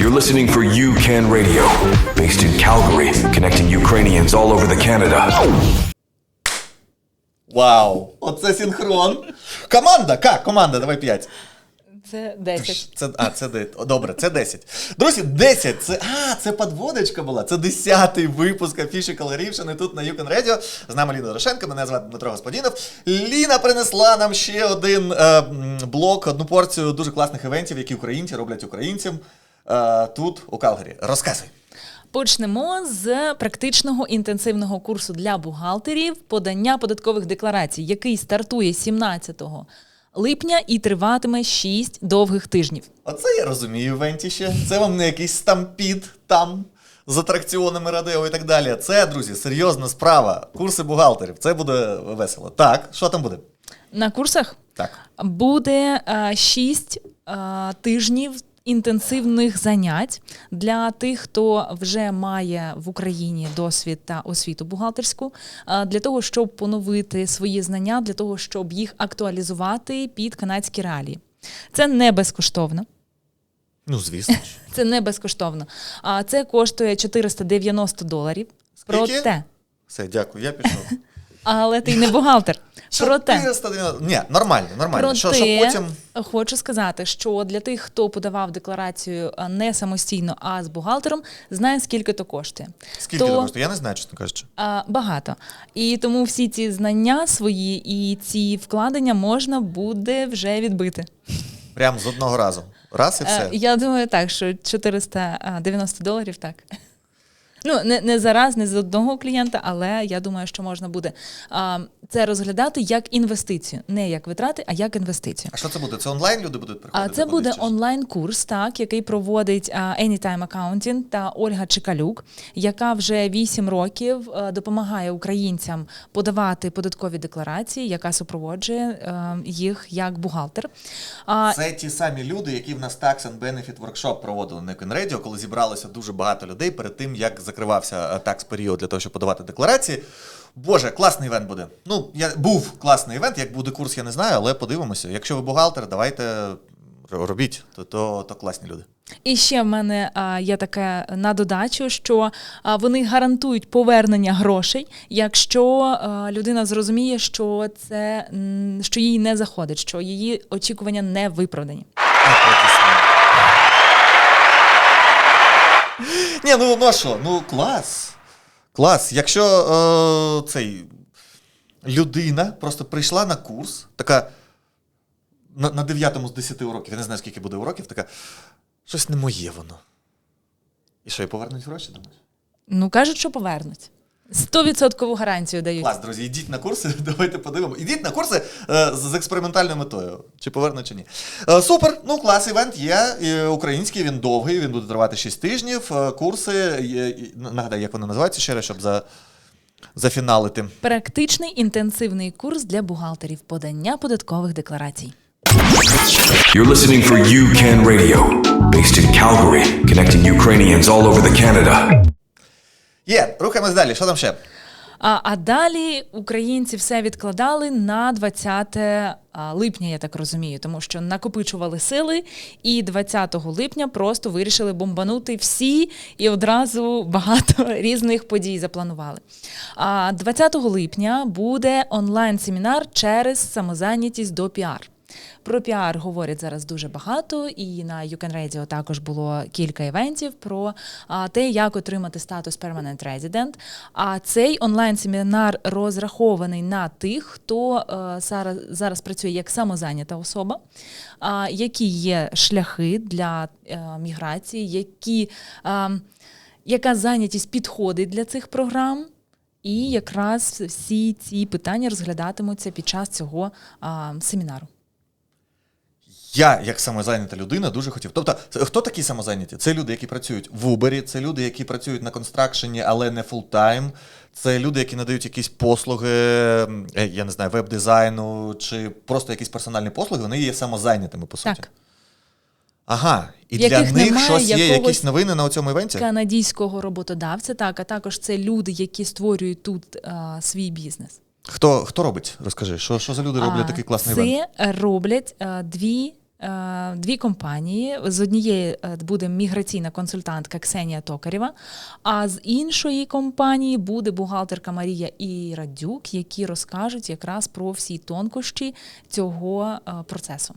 You're listening for UCAN Radio, based in Calgary, connecting Ukrainians all over the Canada. Вау! Оце синхрон. Команда! Ка, команда, давай п'ять. Це 10. Це, а, це де- о, добре, це 10. Друзі, 10. Це, а, це подводочка була. Це 10-й випуск афіші Калорівщини тут на Юкон Радіо. З нами Ліна Дорошенко, мене звати Дмитро Господінов. Ліна принесла нам ще один е, м, блок, одну порцію дуже класних івентів, які українці роблять українцям тут, у Калгарі. Розказуй. Почнемо з практичного інтенсивного курсу для бухгалтерів подання податкових декларацій, який стартує 17 липня і триватиме 6 довгих тижнів. Оце я розумію, івентіще. Це вам не якийсь стампід там з атракціонами радео і так далі. Це, друзі, серйозна справа. Курси бухгалтерів. Це буде весело. Так, що там буде? На курсах Так. буде 6 тижнів інтенсивних занять для тих, хто вже має в Україні досвід та освіту бухгалтерську, для того, щоб поновити свої знання, для того, щоб їх актуалізувати під канадські реалії. Це не безкоштовно. Ну, звісно. Це не безкоштовно. А це коштує 490 доларів. Проте, Все, дякую, я пішов. але ти не бухгалтер. Проте, 490. Ні, нормально, нормально. Проте, Що, що потім. хочу сказати, що для тих, хто подавав декларацію не самостійно, а з бухгалтером, знає, скільки то коштує. Скільки то, то коштує? Я не знаю, чесно кажучи. Багато. І тому всі ці знання свої і ці вкладення можна буде вже відбити. Прям з одного разу. Раз і Е, все. Я думаю, так, що 490 доларів так. Ну, не, не зараз, не з одного клієнта, але я думаю, що можна буде а, це розглядати як інвестицію, не як витрати, а як інвестицію. А що це буде? Це онлайн люди будуть А це буде онлайн-курс, так, який проводить а, Anytime Accounting та Ольга Чекалюк, яка вже 8 років допомагає українцям подавати податкові декларації, яка супроводжує їх як бухгалтер. А, Це ті самі люди, які в нас Tax and Benefit Workshop проводили на Конрадіо, коли зібралося дуже багато людей перед тим, як закривався такс період для того, щоб подавати декларації. Боже, класний івент буде. Ну, я був класний івент. Як буде курс, я не знаю, але подивимося. Якщо ви бухгалтер, давайте робіть, то, то, то класні люди. І ще в мене а, є таке на додачу, що а, вони гарантують повернення грошей, якщо а, людина зрозуміє, що це що їй не заходить, що її очікування не виправдані. Ні, ну ну що? Ну клас. Клас. Якщо е, цей людина просто прийшла на курс, така на, на 9 з 10 уроків, я не знаю, скільки буде уроків, така щось не моє воно. І що, і повернуть гроші, думаєш? Ну кажуть, що повернуть. Стовідсоткову гарантію дають. Клас, друзі, йдіть на курси, давайте подивимо. Ідіть на курси е, з, з експериментальною метою, чи повернуть, чи ні. Е, супер, ну клас, івент є. е, український, він довгий, він буде тривати 6 тижнів. Е, курси, є, і- нагадай, як вони називаються ще раз, щоб за, зафіналити. Практичний інтенсивний курс для бухгалтерів подання податкових декларацій. You're listening for UCAN Radio, based in Calgary, connecting Ukrainians all over the Canada. Є, рухаємось далі. Що там ще? А, а далі українці все відкладали на 20 липня, я так розумію, тому що накопичували сили, і 20 липня просто вирішили бомбанути всі і одразу багато різних подій запланували. А 20 липня буде онлайн-семінар через самозайнятість до піар. Про піар говорять зараз дуже багато, і на You Can Radio також було кілька івентів про те, як отримати статус Permanent Resident. А цей онлайн-семінар розрахований на тих, хто е, зараз, зараз працює як самозайнята особа, які є шляхи для е, міграції, які, а, яка зайнятість підходить для цих програм. І якраз всі ці питання розглядатимуться під час цього а, семінару. Я, як самозайнята людина, дуже хотів. Тобто, хто такі самозайняті? Це люди, які працюють в Uber, це люди, які працюють на констракшені, але не фултайм. Це люди, які надають якісь послуги, е, я не знаю, веб-дизайну чи просто якісь персональні послуги, вони є самозайнятими, по суті. Так. Ага, і В для них немає щось є, якісь новини на цьому івенті? канадійського роботодавця, так, а також це люди, які створюють тут а, свій бізнес. Хто, хто робить? Розкажи, що, що за люди роблять А, такий класний це івент? роблять а, дві е, дві компанії. З однієї е, буде міграційна консультантка Ксенія Токарєва, а з іншої компанії буде бухгалтерка Марія Ірадюк, які розкажуть якраз про всі тонкощі цього е, процесу.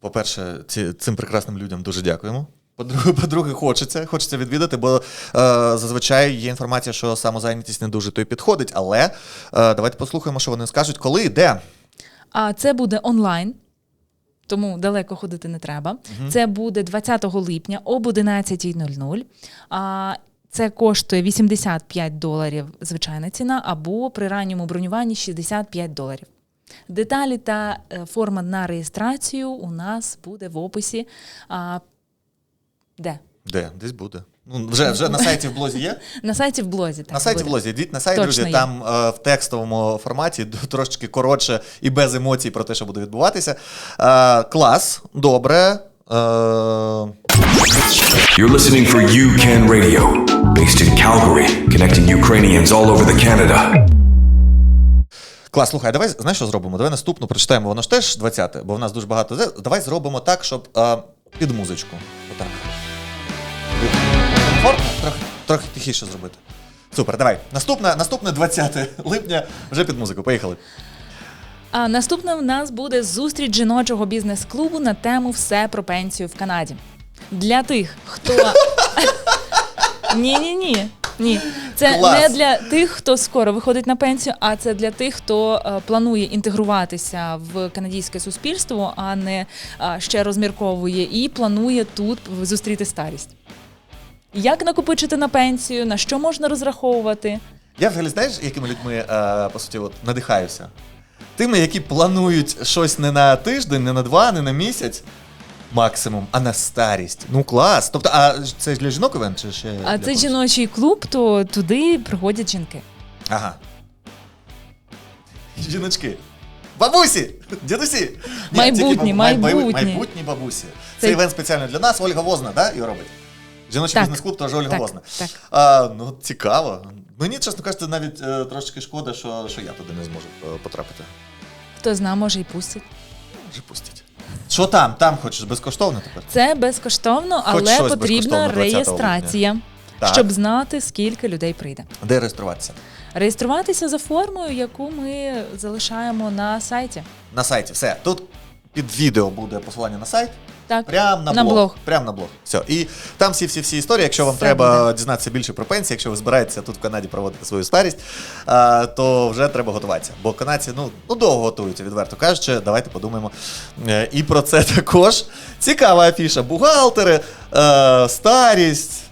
По-перше, цим прекрасним людям дуже дякуємо. По-друге, по-друге, хочеться, хочеться відвідати, бо е, зазвичай є інформація, що самозайнятість не дуже то й підходить. Але е, давайте послухаємо, що вони скажуть, коли, і де. А це буде онлайн. Тому далеко ходити не треба. Це буде 20 липня об 11.00. А це коштує 85 доларів звичайна ціна, або при ранньому бронюванні 65 доларів. Деталі та е, форма на реєстрацію у нас буде в описі. А, де? Де? Десь буде. Ну, вже, вже на сайті в блозі є. На сайті в блозі. Так, На сайті в блозі. Йдіть на сайт, Точно друзі, є. там е, в текстовому форматі трошечки коротше і без емоцій про те, що буде відбуватися. Е, клас, добре. Е, You're listening for UCAN Radio, based in Calgary, connecting Ukrainians all over the Canada. Клас, слухай, давай знаєш, що зробимо? Давай наступну прочитаємо. Воно ж теж 20-те, бо в нас дуже багато. Давай зробимо так, щоб е, під музичку. Отак. Комфортно? Трохи, трохи тихіше зробити. Супер, давай. Наступне, наступне 20 липня вже під музику. Поїхали. А наступне в нас буде зустріч жіночого бізнес-клубу на тему Все про пенсію в Канаді. Для тих, хто. Ні, ні, ні. Ні, це Клас. не для тих, хто скоро виходить на пенсію, а це для тих, хто е, планує інтегруватися в канадське суспільство, а не е, ще розмірковує і планує тут зустріти старість. Як накопичити на пенсію, на що можна розраховувати? Я взагалі знаєш, якими людьми е, по суті от, надихаюся? Тими, які планують щось не на тиждень, не на два, не на місяць. Максимум, а на старість. Ну клас. Тобто, а це ж для жінок івент чи ще? А для це когось? жіночий клуб, то туди приходять жінки. Ага. Жіночки. Бабусі! Дідусі! Ні, Майбутні, тільки бабу- май- майбутні. майбутні бабусі. Це, Це- івент спеціально для нас. Ольга Возна, да, його робить? Жіночий Так. бізнес-клуб теж Ольга Так, Возна. так. А, ну, цікаво. Мені, чесно кажучи, навіть е, трошки шкода, що, що я туди не зможу е, потрапити. Хто зна, може і пустить. Вже пустять. Що там? Там хочеш безкоштовно тепер? Це безкоштовно, але щось потрібна безкоштовно 20 реєстрація, Так. щоб знати, скільки людей прийде. Де реєструватися? Реєструватися за формою, яку ми залишаємо на сайті. На сайті. Все. Тут під відео буде посилання на сайт. Так, Прям на, На блог. блог. Прям на блог. Все. І там всі всі всі історії. Якщо вам Все треба буде. дізнатися більше про пенсії, якщо ви збираєтеся тут в Канаді проводити свою старість, а, то вже треба готуватися. Бо канадці ну, ну довго готуються, відверто кажучи. Давайте подумаємо. Е, І про це також цікава афіша. Бухгалтери, е, старість.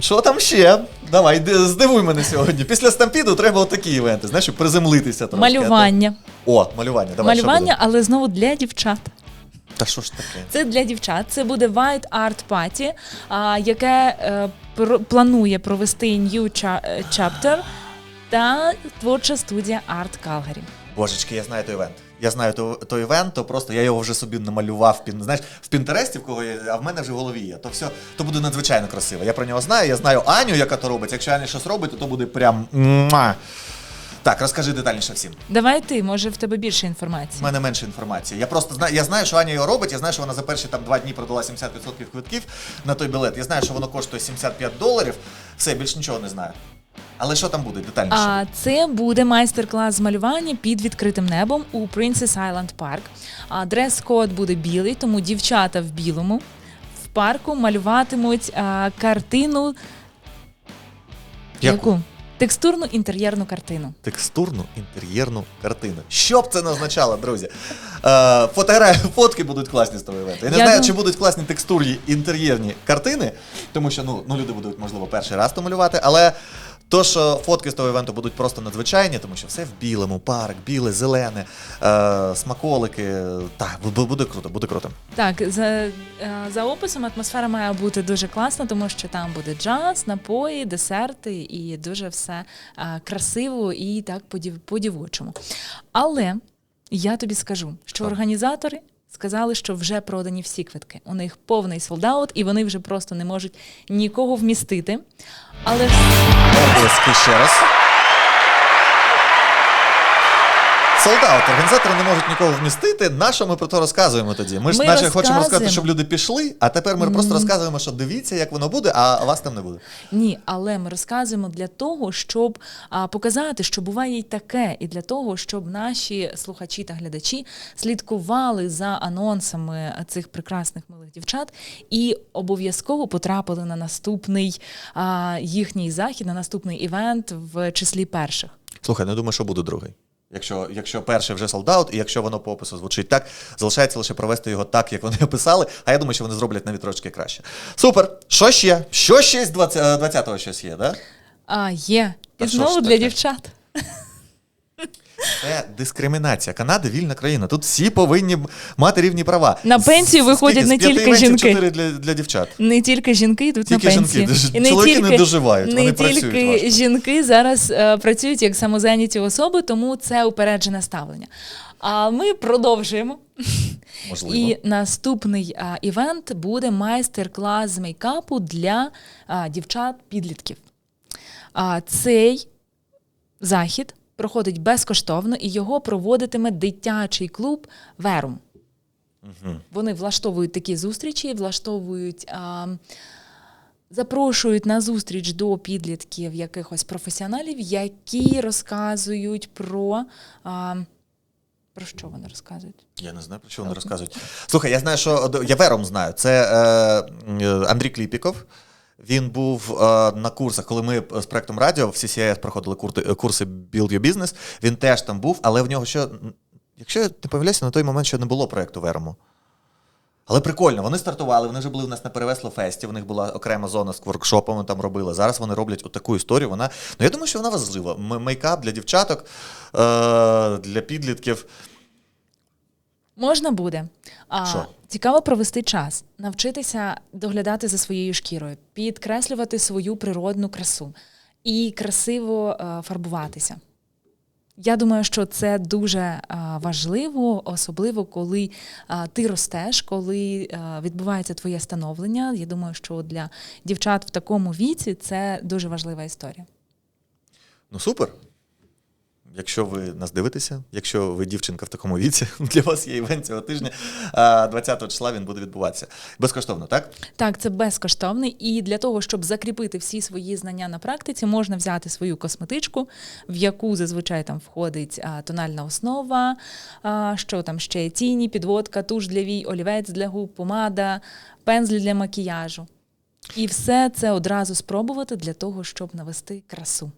Що там ще? Давай, здивуй мене сьогодні. Після стампіду треба отакі івенти, знаєш, щоб приземлитися трошки. малювання. О, малювання. Давай, що малювання, буде? але знову для дівчат. Та що ж таке? Це для дівчат. Це буде White Art Party, а, яке е, пр- планує провести New Cha- е, Chapter та творча студія Art Calgary. Божечки, я знаю той івент. Я знаю той, той івент, то просто я його вже собі намалював. Пін, знаєш, в Пінтересті, в кого є, а в мене вже в голові є. То все, то буде надзвичайно красиво. Я про нього знаю, я знаю Аню, яка то робить. Якщо Аня щось робить, то, то буде прям. муа. Так, розкажи детальніше всім. Давай ти, може в тебе більше інформації. У мене менше інформації. Я просто знаю, я знаю, що Аня його робить. Я знаю, що вона за перші там два дні продала 70% квитків на той білет. Я знаю, що воно коштує 75 доларів. Все, більш нічого не знаю. Але що там буде детальніше? А це буде майстер-клас з малювання під відкритим небом у Princess Island Park. А дрес-код буде білий, тому дівчата в білому в парку малюватимуть а, картину. Яку? Текстурну інтер'єрну картину. текстурну інтер'єрну картину. Що б це не означало, друзі? Е, фотогра... Фотки будуть класні з того івенту. Я не Я знаю, дум- чи будуть класні текстурні інтер'єрні картини, тому що ну, ну, люди будуть, можливо, перший раз то малювати, але то, що фотки з того івенту будуть просто надзвичайні, тому що все в білому, парк, біле, зелене, е, смаколики. Так, буде круто, буде круто. Так, за, е, за описом атмосфера має бути дуже класна, тому що там буде джаз, напої, десерти і дуже все е, красиво і так по-дів- по-дівочому. Але я тобі скажу, що Що? організатори сказали, що вже продані всі квитки. У них повний солдаут, і вони вже просто не можуть нікого вмістити. Але ще раз. Солдат. Організатори не можуть нікого вмістити. На що ми про це розказуємо тоді? Ми ж Ми наче хочемо розказуємо. розказати, щоб люди пішли, а тепер ми просто розказуємо, що дивіться, як воно буде, а вас там не буде. Ні, але ми розказуємо для того, щоб а, показати, що буває й таке, і для того, щоб наші слухачі та глядачі слідкували за анонсами цих прекрасних милих дівчат і обов'язково потрапили на наступний а, їхній захід, на наступний івент в числі перших. Слухай, не думаю, що буде другий. Якщо, якщо перше вже солдат, і якщо воно по опису звучить так, залишається лише провести його так, як вони описали. А я думаю, що вони зроблять навіть трошки краще. Супер! Що ще? Що ще з 20, 20-го щось є, да? А є і знову для дівчат. Це дискримінація. Канада вільна країна. Тут всі повинні мати рівні права. На пенсію виходять не тільки жінки. Для, для дівчат. Не тільки жінки йдуть Тільки на пенсію. Ж- І не чоловіки не доживають, не вони працюють тільки важко. жінки зараз е, працюють як самозайняті особи, тому це упереджене ставлення. А ми продовжуємо. Можливо. І наступний а, івент буде майстер-клас з мейкапу для а, дівчат-підлітків. А, цей захід проходить безкоштовно і його проводитиме дитячий клуб Верум. Вони влаштовують такі зустрічі, влаштовують. А, Запрошують на зустріч до підлітків якихось професіоналів, які розказують про. А, про що вони розказують? Я не знаю, про що вони розказують. Слухай, я знаю, що я вером знаю. Це е, Андрій Кліпіков. Він був е, на курсах, коли ми з проектом Радіо в CCIS проходили е, курси Build Your Business. Він теж там був, але в нього що, якщо я не помиляюся, на той момент ще не було проекту Верому. Але прикольно, вони стартували, вони вже були в нас на Перевесло Фесті, в них була окрема зона з воркшопами там робили. Зараз вони роблять отаку історію. Вона, ну я думаю, що вона важлива. Мейкап для дівчаток, е, для підлітків. Можна буде. А, Що? Цікаво провести час, навчитися доглядати за своєю шкірою, підкреслювати свою природну красу і красиво е, фарбуватися. Я думаю, що це дуже е, важливо, особливо коли е, ти ростеш, коли відбувається твоє становлення. Я думаю, що для дівчат в такому віці це дуже важлива історія. Ну супер. Якщо ви нас дивитеся, якщо ви дівчинка в такому віці, для вас є івент цього тижня. а 20 числа він буде відбуватися. Безкоштовно, так? Так, це безкоштовний, і для того, щоб закріпити всі свої знання на практиці, можна взяти свою косметичку, в яку зазвичай там входить тональна основа, що там ще тіні, підводка, туш для вій, олівець для губ, помада, пензлі для макіяжу. І все це одразу спробувати для того, щоб навести красу.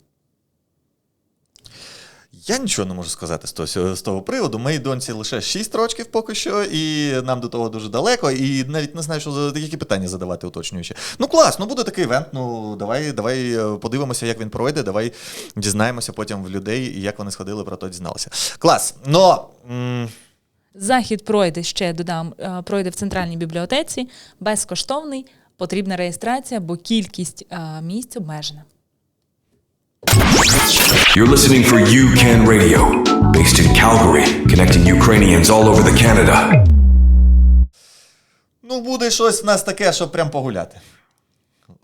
Я нічого не можу сказати з того, з того приводу. Моїй доньці лише 6 років поки що, і нам до того дуже далеко, і навіть не знаю, що які питання задавати уточнюючи. Ну клас, ну буде такий івент. Ну давай, давай е, подивимося, як він пройде. Давай дізнаємося потім в людей, і як вони сходили про то дізналися. Клас. Но. м, Захід пройде ще додам, е, пройде в центральній бібліотеці, безкоштовний, потрібна реєстрація, бо кількість е, місць обмежена. You're listening for UCAN Radio, based in Calgary, connecting Ukrainians all over the Canada. Ну, буде щось в нас таке, щоб прям погуляти.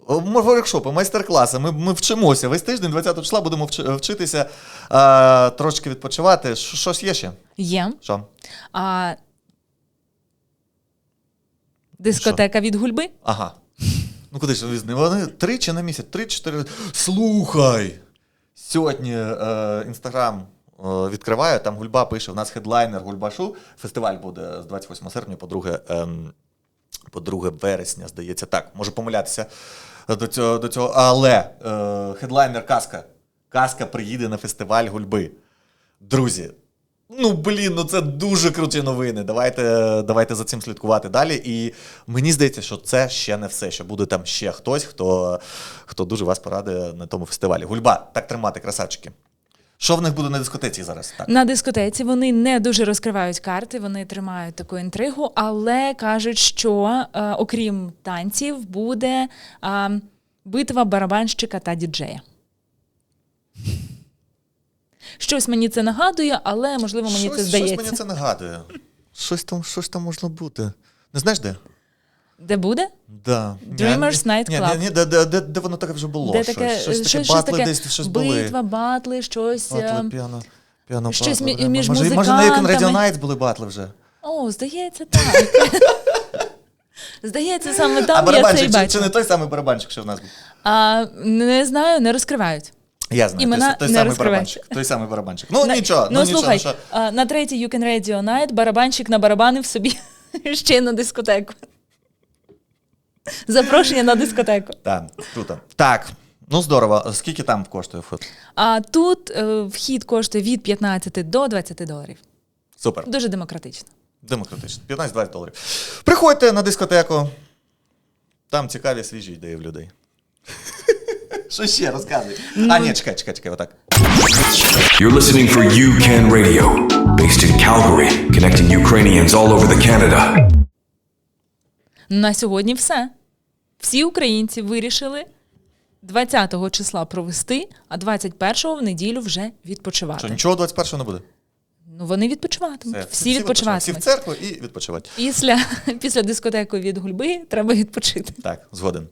Воркшопи, майстер-класи. Ми, ми вчимося. Весь тиждень, 20 числа, будемо вчи- вчитися, а, трошки відпочивати. Щ- Щось є ще? Є. Що? А, дискотека від гульби. Ага. Ну куди ж ви Вони тричі на місяць, три-чотири. Слухай! Сьогодні е, інстаграм е, відкриваю, там Гульба пише: у нас хедлайнер Гульбашу. Фестиваль буде з 28 серпня по 2, ем, по 2 вересня, здається. Так, можу помилятися до цього, до цього. Але е, хедлайнер Казка. Казка приїде на фестиваль Гульби. Друзі, Ну, блін, ну це дуже круті новини. Давайте, давайте за цим слідкувати далі. І мені здається, що це ще не все. Що буде там ще хтось, хто, хто дуже вас порадує на тому фестивалі. Гульба, так тримати, красавчики. Що в них буде на дискотеці зараз? Так. На дискотеці вони не дуже розкривають карти, вони тримають таку інтригу, але кажуть, що е, окрім танців буде е, битва барабанщика та діджея. Щось мені це нагадує, але можливо мені щось, це здається. щось мені це нагадує. Щось там, щось там можна бути. Не знаєш де? Де буде? Да. Dreamers Ні, Night Club. Ні, ні, де, де, де, де воно таке вже було. Де щось, таке, щось таке щось, батли таке десь щось були. битва, батли, щось. Батли, піано. Піано Щось батли мі- між може, може на Radio музикантами. Nights були батли вже. О, здається, так. Здається, саме а там я це і барабанщик, чи, чи не той самий барабанщик, що в нас був? А, не знаю, не розкривають. Я знаю, Імена той, той не самий барабанщик. Той самий барабанщик. Ну На- нічого, ну, ну, слухай, нічого. Що... а, на третій You Can Radio Night барабанщик набарабанив собі ще на дискотеку. Запрошення на дискотеку. Так, круто. Так, ну здорово. Скільки там коштує вход? А тут е, вхід коштує від 15 до 20 доларів. Супер. Дуже демократично. Демократично. 15-20 доларів. Приходьте на дискотеку. Там цікаві свіжі ідеї в людей. Що ще розказуй? А, ні, чекай, чекай, чекай, отак. You're listening for UCAN Radio, based in Calgary, connecting Ukrainians all over the Canada. На сьогодні все. Всі українці вирішили 20-го числа провести, а 21-го в неділю вже відпочивати. Що, нічого 21-го не буде? Ну вони відпочиватимуть. Все, всі, відпочиватимуть. Всі в церкву і відпочивати. Після, після дискотеки від гульби треба відпочити. Так, згоден.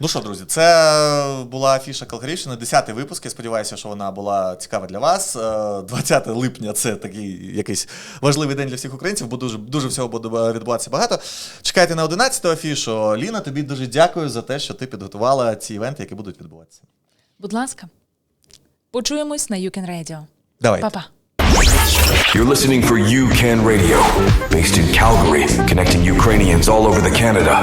Ну що, друзі, це була афіша Калгарівщини, 10-й випуск. Я сподіваюся, що вона була цікава для вас. Е, 20 липня це такий якийсь важливий день для всіх українців, бо дуже, дуже всього буде відбуватися багато. Чекайте на 11-ту афішу. Ліна, тобі дуже дякую за те, що ти підготувала ці івенти, які будуть відбуватися. Будь ласка, почуємось на Can Radio. Давай. Па-па. You're listening for UCAN Radio, based in Calgary, connecting Ukrainians all over the Canada.